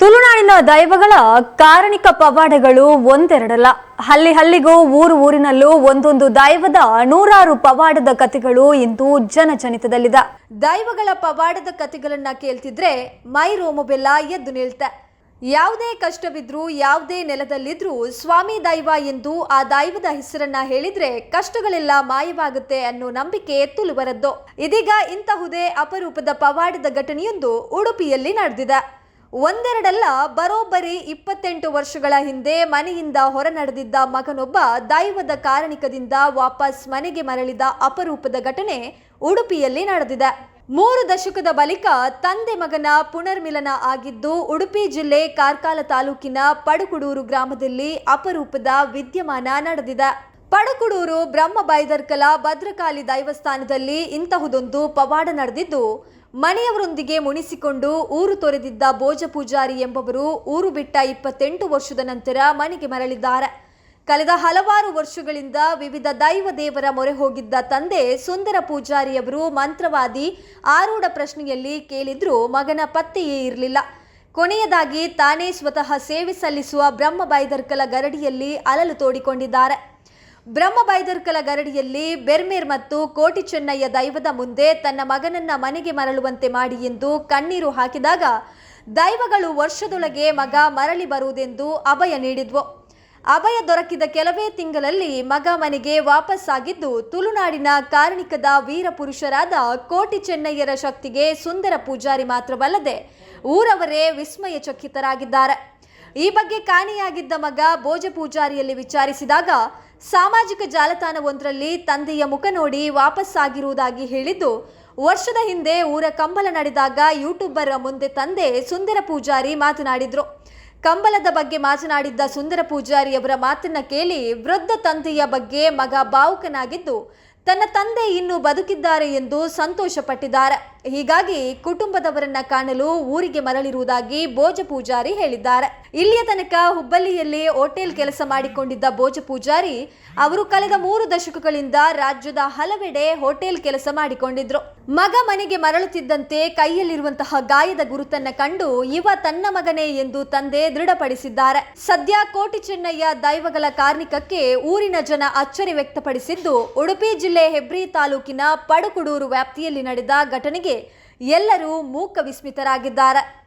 ತುಳುನಾಡಿನ ದೈವಗಳ ಕಾರಣಿಕ ಪವಾಡಗಳು ಒಂದೆರಡಲ್ಲ. ಹಲ್ಲಿ ಹಲ್ಲಿಗೂ ಊರು ಊರಿನಲ್ಲೂ ಒಂದೊಂದು ದೈವದ ನೂರಾರು ಪವಾಡದ ಕಥೆಗಳು ಇಂದು ಜನಜನಿತದಲ್ಲಿದೆ. ದೈವಗಳ ಪವಾಡದ ಕಥೆಗಳನ್ನ ಕೇಳ್ತಿದ್ರೆ ಮೈ ರೋಮಬೆಲ್ಲ ಎದ್ದು ನಿಲ್ತೆ. ಯಾವುದೇ ಕಷ್ಟವಿದ್ರೂ ಯಾವುದೇ ನೆಲದಲ್ಲಿದ್ರೂ ಸ್ವಾಮಿ ದೈವ ಎಂದು ಆ ದೈವದ ಹೆಸರನ್ನ ಹೇಳಿದ್ರೆ ಕಷ್ಟಗಳೆಲ್ಲ ಮಾಯವಾಗುತ್ತೆ ಅನ್ನೋ ನಂಬಿಕೆ ತುಳುವರದ್ದು. ಇದೀಗ ಇಂತಹುದೇ ಅಪರೂಪದ ಪವಾಡದ ಘಟನೆಯೊಂದು ಉಡುಪಿಯಲ್ಲಿ ನಡೆದಿದೆ. ಒಂದೆರಡಲ್ಲ, ಬರೋಬ್ಬರಿ ಇಪ್ಪತ್ತೆಂಟು ವರ್ಷಗಳ ಹಿಂದೆ ಮನೆಯಿಂದ ಹೊರ ನಡೆದಿದ್ದ ಮಗನೊಬ್ಬ ದೈವದ ಕಾರಣಿಕದಿಂದ ವಾಪಸ್ ಮನೆಗೆ ಮರಳಿದ ಅಪರೂಪದ ಘಟನೆ ಉಡುಪಿಯಲ್ಲಿ ನಡೆದಿದೆ. ಮೂರು ದಶಕದ ಬಳಿಕ ತಂದೆ ಮಗನ ಪುನರ್ಮಿಲನ ಆಗಿದ್ದು, ಉಡುಪಿ ಜಿಲ್ಲೆ ಕಾರ್ಕಾಲ ತಾಲೂಕಿನ ಪಡುಕುಡೂರು ಗ್ರಾಮದಲ್ಲಿ ಅಪರೂಪದ ವಿದ್ಯಮಾನ ನಡೆದಿದೆ. ಪಡುಕುಡೂರು ಬ್ರಹ್ಮ ಬೈದರ್ಕಲ ಭದ್ರಕಾಳಿ ದೈವಸ್ಥಾನದಲ್ಲಿ ಇಂತಹುದೊಂದು ಪವಾಡ ನಡೆದಿದ್ದು ಮನೆಯವರೊಂದಿಗೆ ಮುನಿಸಿಕೊಂಡು ಊರು ತೊರೆದಿದ್ದ ಭೋಜ ಪೂಜಾರಿ ಎಂಬವರು ಊರು ಬಿಟ್ಟ ಇಪ್ಪತ್ತೆಂಟು ವರ್ಷದ ನಂತರ ಮನೆಗೆ ಮರಳಿದ್ದಾರೆ. ಕಳೆದ ಹಲವಾರು ವರ್ಷಗಳಿಂದ ವಿವಿಧ ದೈವ ದೇವರ ಮೊರೆ ಹೋಗಿದ್ದ ತಂದೆ ಸುಂದರ ಪೂಜಾರಿಯವರು ಮಂತ್ರವಾದಿ ಆರೂಢ ಪ್ರಶ್ನೆಯಲ್ಲಿ ಕೇಳಿದ್ರೂ ಮಗನ ಪತ್ತೆಯೇ ಇರಲಿಲ್ಲ. ಕೊನೆಯದಾಗಿ ತಾನೇ ಸ್ವತಃ ಸೇವೆ ಸಲ್ಲಿಸುವ ಬ್ರಹ್ಮ ಬೈದರ್ಕಲ ಗರಡಿಯಲ್ಲಿ ಅಲಲು ತೋಡಿಕೊಂಡಿದ್ದಾರೆ. ಬ್ರಹ್ಮ ಬೈದರ್ಕಲ ಗರಡಿಯಲ್ಲಿ ಬೆರ್ಮೇರ್ ಮತ್ತು ಕೋಟಿ ಚೆನ್ನಯ್ಯ ದೈವದ ಮುಂದೆ ತನ್ನ ಮಗನನ್ನ ಮನೆಗೆ ಮರಳುವಂತೆ ಮಾಡಿ ಎಂದು ಕಣ್ಣೀರು ಹಾಕಿದಾಗ ದೈವಗಳು ವರ್ಷದೊಳಗೆ ಮಗ ಮರಳಿ ಬರುವುದೆಂದು ಅಭಯ ನೀಡಿದ್ವು. ಅಭಯ ದೊರಕಿದ ಕೆಲವೇ ತಿಂಗಳಲ್ಲಿ ಮಗ ಮನೆಗೆ ವಾಪಸ್ಸಾಗಿದ್ದು ತುಳುನಾಡಿನ ಕಾರಣಿಕದ ವೀರ ಪುರುಷರಾದ ಕೋಟಿ ಚೆನ್ನಯ್ಯರ ಶಕ್ತಿಗೆ ಸುಂದರ ಪೂಜಾರಿ ಮಾತ್ರವಲ್ಲದೆ ಊರವರೇ ವಿಸ್ಮಯಚಕಿತರಾಗಿದ್ದಾರೆ. ಈ ಬಗ್ಗೆ ಕಾಣೆಯಾಗಿದ್ದ ಮಗ ಭೋಜ ಪೂಜಾರಿಯಲ್ಲಿ ವಿಚಾರಿಸಿದಾಗ ಸಾಮಾಜಿಕ ಜಾಲತಾಣವೊಂದರಲ್ಲಿ ತಂದೆಯ ಮುಖ ನೋಡಿ ವಾಪಸ್ಸಾಗಿರುವುದಾಗಿ ಹೇಳಿದ್ದು, ವರ್ಷದ ಹಿಂದೆ ಊರ ಕಂಬಲ ನಡೆದಾಗ ಯೂಟ್ಯೂಬರ್ ಮುಂದೆ ತಂದೆ ಸುಂದರ ಪೂಜಾರಿ ಮಾತನಾಡಿದ್ರು. ಕಂಬಲದ ಬಗ್ಗೆ ಮಾತನಾಡಿದ್ದ ಸುಂದರ ಪೂಜಾರಿಯವರ ಮಾತನ್ನ ಕೇಳಿ ವೃದ್ಧ ತಂದೆಯ ಬಗ್ಗೆ ಮಗ ಭಾವುಕನಾಗಿದ್ದು, ತನ್ನ ತಂದೆ ಇನ್ನೂ ಬದುಕಿದ್ದಾರೆ ಎಂದು ಸಂತೋಷಪಟ್ಟಿದ್ದಾರೆ. ಹೀಗಾಗಿ ಕುಟುಂಬದವರನ್ನ ಕಾಣಲು ಊರಿಗೆ ಮರಳಿರುವುದಾಗಿ ಭೋಜ ಪೂಜಾರಿ ಹೇಳಿದ್ದಾರೆ. ಇಲ್ಲಿಯ ತನಕ ಹುಬ್ಬಳ್ಳಿಯಲ್ಲಿ ಹೋಟೆಲ್ ಕೆಲಸ ಮಾಡಿಕೊಂಡಿದ್ದ ಭೋಜ ಪೂಜಾರಿ ಅವರು ಕಳೆದ ಮೂರು ದಶಕಗಳಿಂದ ರಾಜ್ಯದ ಹಲವೆಡೆ ಹೋಟೆಲ್ ಕೆಲಸ ಮಾಡಿಕೊಂಡಿದ್ರು. ಮಗ ಮನೆಗೆ ಮರಳುತ್ತಿದ್ದಂತೆ ಕೈಯಲ್ಲಿರುವಂತಹ ಗಾಯದ ಗುರುತನ್ನ ಕಂಡು ಇವ ತನ್ನ ಮಗನೇ ಎಂದು ತಂದೆ ದೃಢಪಡಿಸಿದ್ದಾರೆ. ಸದ್ಯ ಕೋಟಿ ಚೆನ್ನಯ್ಯ ದೈವಗಳ ಕಾರ್ಮಿಕಕ್ಕೆ ಊರಿನ ಜನ ಅಚ್ಚರಿ ವ್ಯಕ್ತಪಡಿಸಿದ್ದು, ಉಡುಪಿ ಜಿಲ್ಲೆ ಹೆಬ್ರಿ ತಾಲೂಕಿನ ಪಡುಕುಡೂರು ವ್ಯಾಪ್ತಿಯಲ್ಲಿ ನಡೆದ ಘಟನೆಗೆ ಎಲ್ಲರೂ ಮೂಕ ವಿಸ್ಮಿತರಾಗಿದ್ದಾರೆ.